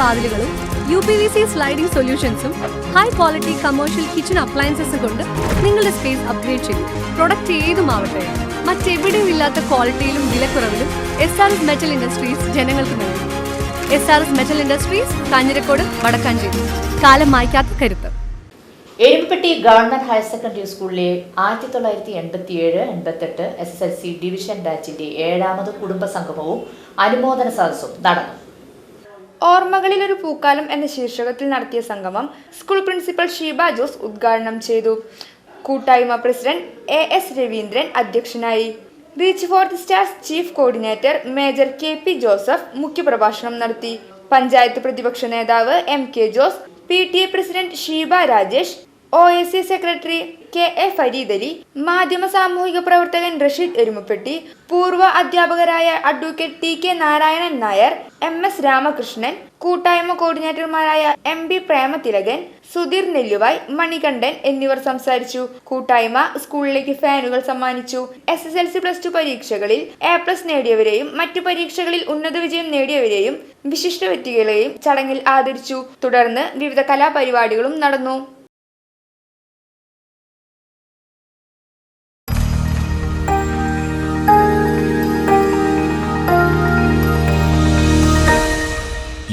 വാതിലുകളും U P V C sliding സൊല്യൂഷൻസും high quality commercial kitchen അപ്ലയൻസസും കൊണ്ട് നിങ്ങളുടെ സ്പേസ് അപ്ഗ്രേഡ് ചെയ്യും പ്രൊഡക്റ്റ് ഏതുമാവട്ടെ മറ്റെവിടെയും ഇല്ലാത്ത ക്വാളിറ്റിയിലും വിലക്കുറവിലും S R S metal industries ജനങ്ങൾക്ക് നൽകും. S R S metal industries Kanjirakode Vadakkanchery. കാലം മായ്ക്കാത്ത കരുത്ത്. എരുമപ്പെട്ടി ഗവൺമെന്റ് ഹയർ സെക്കൻഡറി സ്കൂളിലെ ആയിരത്തി തൊള്ളായിരത്തി എൺപത്തിയേഴ് എൺപത്തെട്ട് S S L C division ബാച്ചിന്റെ ഏഴാമത് കുടുംബ സംഗമവും അനുമോദന സദസ്സും നടന്നു. ഓർമ്മകളിൽ ഒരു പൂക്കാലം എന്ന ശീർഷകത്തിൽ നടത്തിയ സംഗമം സ്കൂൾ പ്രിൻസിപ്പൽ ഷീബ ജോസ് ഉദ്ഘാടനം ചെയ്തു. കൂട്ടായ്മ പ്രസിഡന്റ് എ എസ് രവീന്ദ്രൻ അധ്യക്ഷനായി. Reach for the stars chief coordinator major K P Joseph മുഖ്യപ്രഭാഷണം നടത്തി. പഞ്ചായത്ത് പ്രതിപക്ഷ നേതാവ് M K Jose P T A president Sheeba Rajesh O A C secretary K A Fareed Ali മാധ്യമ സാമൂഹിക പ്രവർത്തകൻ റഷീദ് എരുമപ്പെട്ടി പൂർവ അധ്യാപകരായ advocate T K Narayanan Nair M S Ramakrishnan കൂട്ടായ്മ കോർഡിനേറ്റർമാരായ എം ബി പ്രേമതിലകൻ സുധീർ നെല്ലുവായ് മണികണ്ഠൻ എന്നിവർ സംസാരിച്ചു. കൂട്ടായ്മ സ്കൂളിലേക്ക് ഫാനുകൾ സമ്മാനിച്ചു. S S L C plus two പരീക്ഷകളിൽ എ പ്ലസ് നേടിയവരെയും മറ്റു പരീക്ഷകളിൽ ഉന്നത വിജയം നേടിയവരെയും വിശിഷ്ട വ്യക്തികളെയും ചടങ്ങിൽ ആദരിച്ചു. തുടർന്ന് വിവിധ കലാപരിപാടികളും നടന്നു.